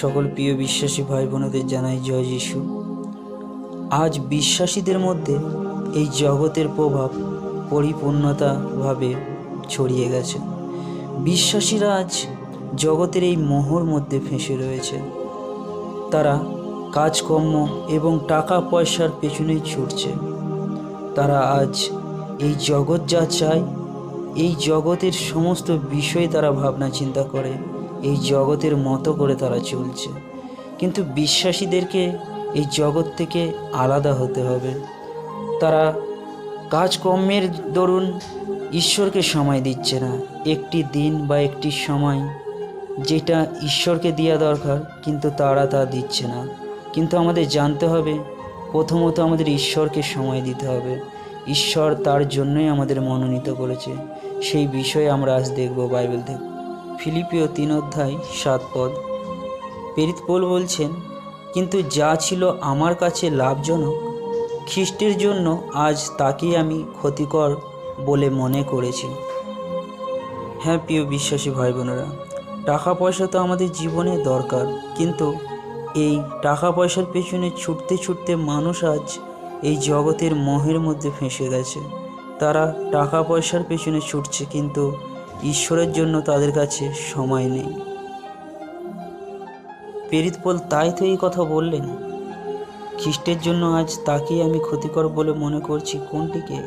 সকল প্রিয় বিশ্বাসী ভাই বোনদের জানাই জয় যিশু। আজ বিশ্বাসীদের মধ্যে এই জগতের প্রভাব পরিপূর্ণতাভাবে ছড়িয়ে গেছে। বিশ্বাসীরা আজ জগতের এই মোহর মধ্যে ফেঁসে রয়েছে। তারা কাজকর্ম এবং টাকা পয়সার পেছনেই ছুটছে। তারা আজ এই জগৎ যা চায়, এই জগতের সমস্ত বিষয় তারা ভাবনা চিন্তা করে। এই জগতের মতো করে তারা চলছে। কিন্তু বিশ্বাসীদেরকে এই জগৎ থেকে আলাদা হতে হবে। তারা কাজকর্মের দরুন ঈশ্বরকে সময় দিচ্ছে না। একটি দিন বা একটি সময় যেটা ঈশ্বরকে দেওয়া দরকার, কিন্তু তারা তা দিচ্ছে না। কিন্তু আমাদের জানতে হবে, প্রথমত আমাদের ঈশ্বরকে সময় দিতে হবে। ঈশ্বর তার জন্যই আমাদের মনোনীত করেছে। সেই বিষয়ে আমরা আজ দেখব বাইবেল থেকে। ফিলিপিও তিন অধ্যায় সাত পদ। পেরিত পোল বলছেন, কিন্তু যা ছিল আমার কাছে লাভজনক, খ্রিস্টের জন্য আজ তাকেই আমি ক্ষতিকর বলে মনে করেছি। হ্যাঁ প্রিয় বিশ্বাসী ভাই বোনেরা টাকা পয়সা তো আমাদের জীবনে দরকার, কিন্তু এই টাকা পয়সার পেছনে ছুটতে ছুটতে মানুষ আজ এই জগতের মোহের মধ্যে ফেঁসে গেছে। তারা টাকা পয়সার পেছনে ছুটছে, কিন্তু ঈশ্বরের জন্য তাদের কাছে সময় নেই। পেরিত পোল তাই তো এই কথা বললেন। খ্রিস্টের জন্য আজ তাকেই আমি ক্ষতিকর বলে মনে করছি কোনটিকে?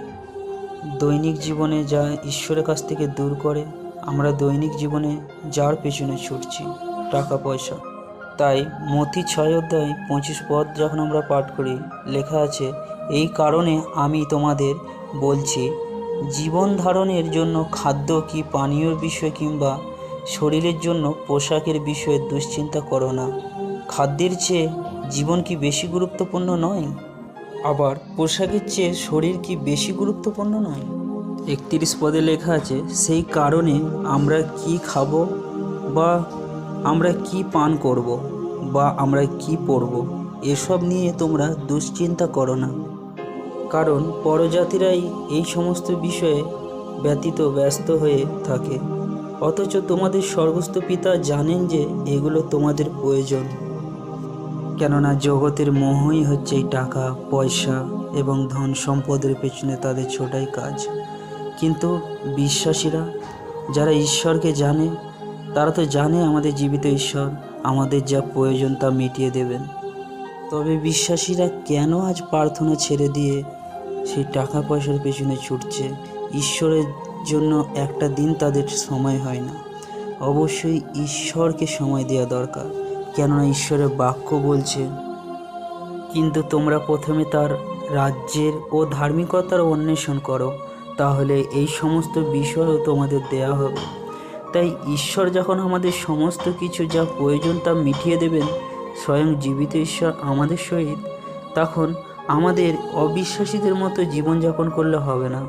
দৈনিক জীবনে যা ঈশ্বরের কাছ থেকে দূর করে, আমরা দৈনিক জীবনে যার পেছনে ছুটছি টাকা পয়সা তাই মতি ছয় অধ্যায় পঁচিশ পদ যখন আমরা পাঠ করি, লেখা আছে, এই কারণে আমি তোমাদের বলছি জীবন ধারণের জন্য খাদ্য কি পানীয়র বিষয় কিংবা শরীরের জন্য পোশাকের বিষয়ে দুশ্চিন্তা করো না। খাদ্যের চেয়ে জীবন কি বেশি গুরুত্বপূর্ণ নয়? আবার পোশাকের চেয়ে শরীর কি বেশি গুরুত্বপূর্ণ নয়? একত্রিশ পদে লেখা আছে, সেই কারণে আমরা কি খাব বা আমরা কি পান করব বা আমরা কি পরব, এসব নিয়ে তোমরা দুশ্চিন্তা করো না। কারণ পরজাতিরাই এই সমস্ত বিষয়ে ব্যতীত ব্যস্ত হয়ে থাকে। অথচ তোমাদের স্বর্গস্থ পিতা জানেন যে এগুলো তোমাদের প্রয়োজন। কেননা জগতের মোহই হচ্ছে এই টাকা, পয়সা এবং ধন সম্পদের পেছনে তাদের ছোটাই কাজ। কিন্তু বিশ্বাসীরা, যারা ঈশ্বরকে জানে, তারা তো জানে আমাদের জীবিত ঈশ্বর আমাদের যা প্রয়োজন তা মিটিয়ে দেবেন। তবে বিশ্বাসীরা কেন আজ প্রার্থনা ছেড়ে দিয়ে সেই টাকা পয়সার পেছনে ছুটছে। ঈশ্বরের জন্য একটা দিন তাদের সময় হয় না। অবশ্যই ঈশ্বরকে সময় দেওয়া দরকার। কেননা ঈশ্বরের বাক্য বলছে, কিন্তু তোমরা প্রথমে তার রাজ্যের ও ধার্মিকতার অন্বেষণ করো, তাহলে এই সমস্ত বিষয়ও তোমাদের দেয়া হবে। তাই ঈশ্বর যখন আমাদের সমস্ত কিছু যা প্রয়োজন তা মিটিয়ে দেবেন, স্বয়ং জীবিত ঈশ্বর আমাদের সহিত, তখন আমাদের অবিশ্বাসীদের মতো জীবনযাপন করলে হবে না।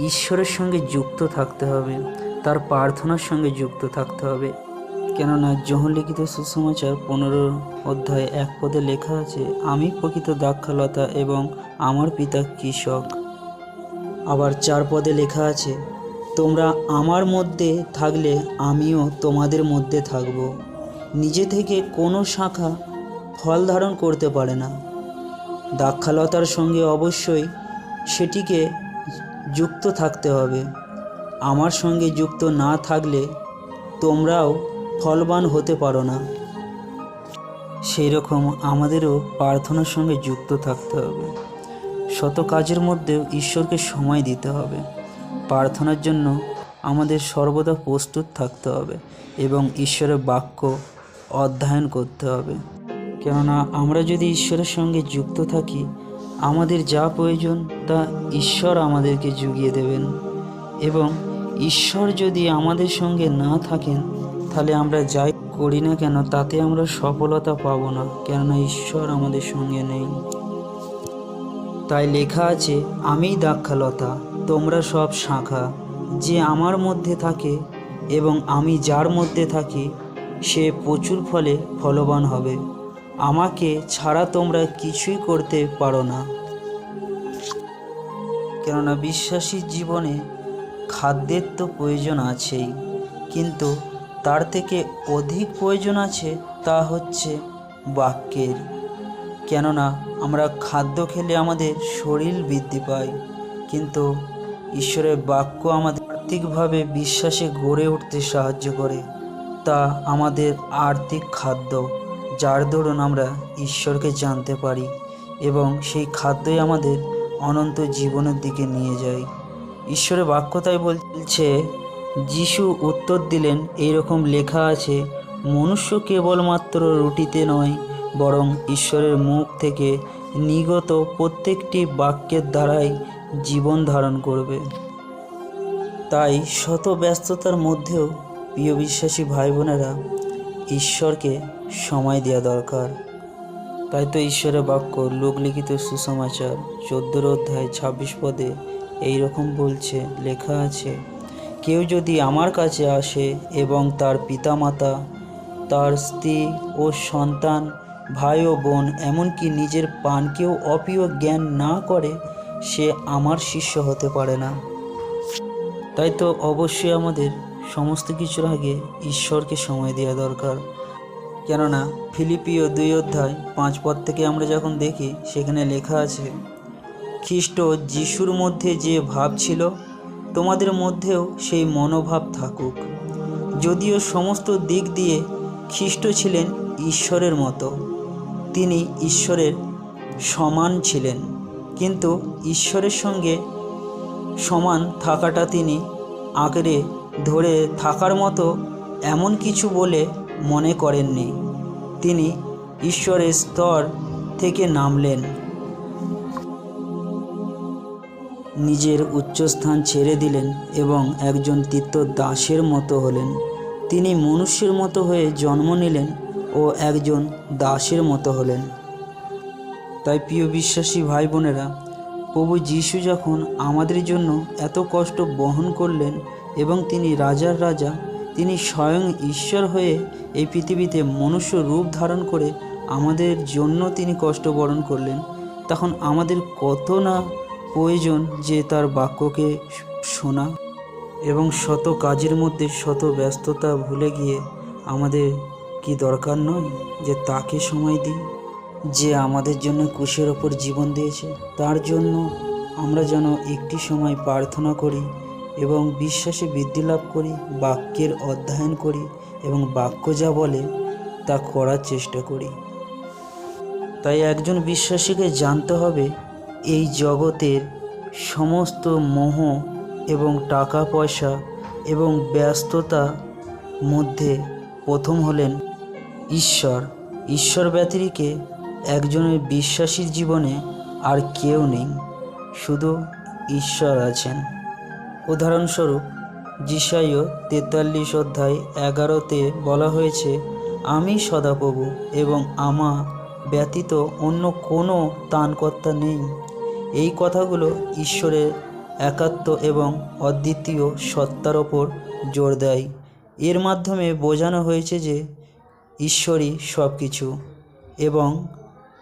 ঈশ্বরের সঙ্গে যুক্ত থাকতে হবে, তার প্রার্থনার সঙ্গে যুক্ত থাকতে হবে। কেননা যখন লিখিত সুসমাচার পনেরো অধ্যায় এক পদে লেখা আছে, আমি প্রকৃত দাক্ষালতা এবং আমার পিতা কৃষক। আবার চার পদে লেখা আছে, তোমরা আমার মধ্যে থাকলে আমিও তোমাদের মধ্যে থাকব। নিজে থেকে কোনো শাখা ফল ধারণ করতে পারে না। দাক্ষালতার সঙ্গে অবশ্যই সেটিকে যুক্ত থাকতে হবে। আমার সঙ্গে যুক্ত না থাকলে তোমরাও ফলবান হতে পারো না। সেই রকম আমাদেরও প্রার্থনার সঙ্গে যুক্ত থাকতে হবে। শত কাজের মধ্যেও ঈশ্বরকে সময় দিতে হবে। প্রার্থনার জন্য আমাদের সর্বদা প্রস্তুত থাকতে হবে এবং ঈশ্বরের বাক্য অধ্যয়ন করতে হবে। কেননা আমরা যদি ঈশ্বরের সঙ্গে যুক্ত থাকি, আমাদের যা প্রয়োজন তা ঈশ্বর আমাদেরকে জুগিয়ে দেবেন। এবং ঈশ্বর যদি আমাদের সঙ্গে না থাকেন, তাহলে আমরা যাই করি না কেন, তাতে আমরা সফলতা পাবো না, কেননা ঈশ্বর আমাদের সঙ্গে নেই। তাই লেখা আছে, আমি দাক্ষালতা, তোমরা সব শাখা। যে আমার মধ্যে থাকে এবং আমি যার মধ্যে থাকি, সে প্রচুর ফলে ফলবান হবে। আমাকে ছাড়া তোমরা কিছুই করতে পারো না। কেননা বিশ্বাসীর জীবনে খাদ্যের তো প্রয়োজন আছেই, কিন্তু তার থেকে অধিক প্রয়োজন আছে তা হচ্ছে বাক্যের। কেননা আমরা খাদ্য খেলে আমাদের শরীর বৃদ্ধি পায়, কিন্তু ঈশ্বরের বাক্য আমাদের আর্থিকভাবে বিশ্বাসে গড়ে উঠতে সাহায্য করে। তা আমাদের আর্থিক খাদ্য। যার দরুন আমরা ঈশ্বরকে জানতে পারি এবং সেই খাদ্যই আমাদের অনন্ত জীবনের দিকে নিয়ে যায়। ঈশ্বরের বাক্য তাই বলছে, যিশু উত্তর দিলেন, এইরকম লেখা আছে, মনুষ্য কেবলমাত্র রুটিতে নয়, বরং ঈশ্বরের মুখ থেকে নিগত প্রত্যেকটি বাক্যের দ্বারাই জীবন ধারণ করবে। তাই শত ব্যস্ততার মধ্যেও প্রিয় বিশ্বাসী ভাই বোনেরা ঈশ্বরকে সময় দেওয়া দরকার। তাই তো ঈশ্বরের বাক্য লোকলিখিত সুসমাচার চোদ্দোর অধ্যায় ছাব্বিশ পদে এই রকম বলছে, লেখা আছে, কেউ যদি আমার কাছে আসে এবং তার পিতামাতা, তার স্ত্রী ও সন্তান, ভাই ও বোন, এমনকি নিজের পানকেও অপ্রিয় জ্ঞান না করে, সে আমার শিষ্য হতে পারে না। তাই তো অবশ্যই আমাদের সমস্ত কিছুর আগে ঈশ্বরকে সময় দেওয়া দরকার। কেননা ফিলিপিও দুই অধ্যায় পাঁচ পদ থেকে আমরা যখন দেখি, সেখানে লেখা আছে, খ্রিস্ট যিশুর মধ্যে যে ভাব ছিল, তোমাদের মধ্যেও সেই মনোভাব থাকুক। যদিও সমস্ত দিক দিয়ে খ্রিস্ট ছিলেন ঈশ্বরের মতো, তিনি ঈশ্বরের সমান ছিলেন। কিন্তু ঈশ্বরের সঙ্গে সমান থাকাটা তিনি আঁকড়ে ধরে থাকার মতো এমন কিছু বলে মনে করেননি। তিনি ঈশ্বরের স্তর থেকে নামলেন। নিজের উচ্চস্থান ছেড়ে দিলেন এবং একজন তীর্থ দাসের মতো হলেন। তিনি মনুষ্যের মতো হয়ে জন্ম নিলেন ও একজন দাসের মতো হলেন। তাই প্রিয় বিশ্বাসী ভাই বোনেরা প্রভু যিশু যখন আমাদের জন্য এত কষ্ট বহন করলেন এবং তিনি রাজার রাজা, তিনি স্বয়ং ঈশ্বর হয়ে এই পৃথিবীতে মনুষ্য রূপ ধারণ করে আমাদের জন্য তিনি কষ্ট বরণ করলেন। তখন আমাদের কত না প্রয়োজন যে তার বাক্যকে শোনা এবং শত কাজের মধ্যে শত ব্যস্ততা ভুলে গিয়ে আমাদের কি দরকার নয় যে তাকে সময় দিই? যে আমাদের জন্য কুশের ওপর জীবন দিয়েছে, তার জন্য আমরা যেন একটি সময় প্রার্থনা করি এবং বিশ্বাসে বৃদ্ধি লাভ করি, বাক্যের অধ্যয়ন করি এবং বাক্য যা বলে তা করার চেষ্টা করি। তাই একজন বিশ্বাসীকে জানতে হবে, এই জগতের সমস্ত মোহ এবং টাকা পয়সা এবং ব্যস্ততা মধ্যে প্রথম হলেন ঈশ্বর। ঈশ্বর ব্যতিরিকে একজনের বিশ্বাসীর জীবনে আর কেউ নেই, শুধু ঈশ্বর আছেন। উদাহরণস্বরূপ যিশাইয় তেতাল্লিশ অধ্যায় এগারোতে বলা হয়েছে, আমি সদাপ্রভু এবং আমা ব্যতীত অন্য কোনো তানকর্তা নেই। এই কথাগুলো ঈশ্বরের একাত্ম এবং অদ্বিতীয় সত্তার ওপর জোর দেয়। এর মাধ্যমে বোঝানো হয়েছে যে ঈশ্বরই সব কিছু এবং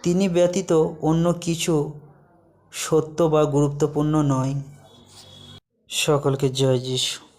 তিনি ব্যতীত অন্য কিছু সত্য বা গুরুত্বপূর্ণ নয়। সকলকে জয় যিশু।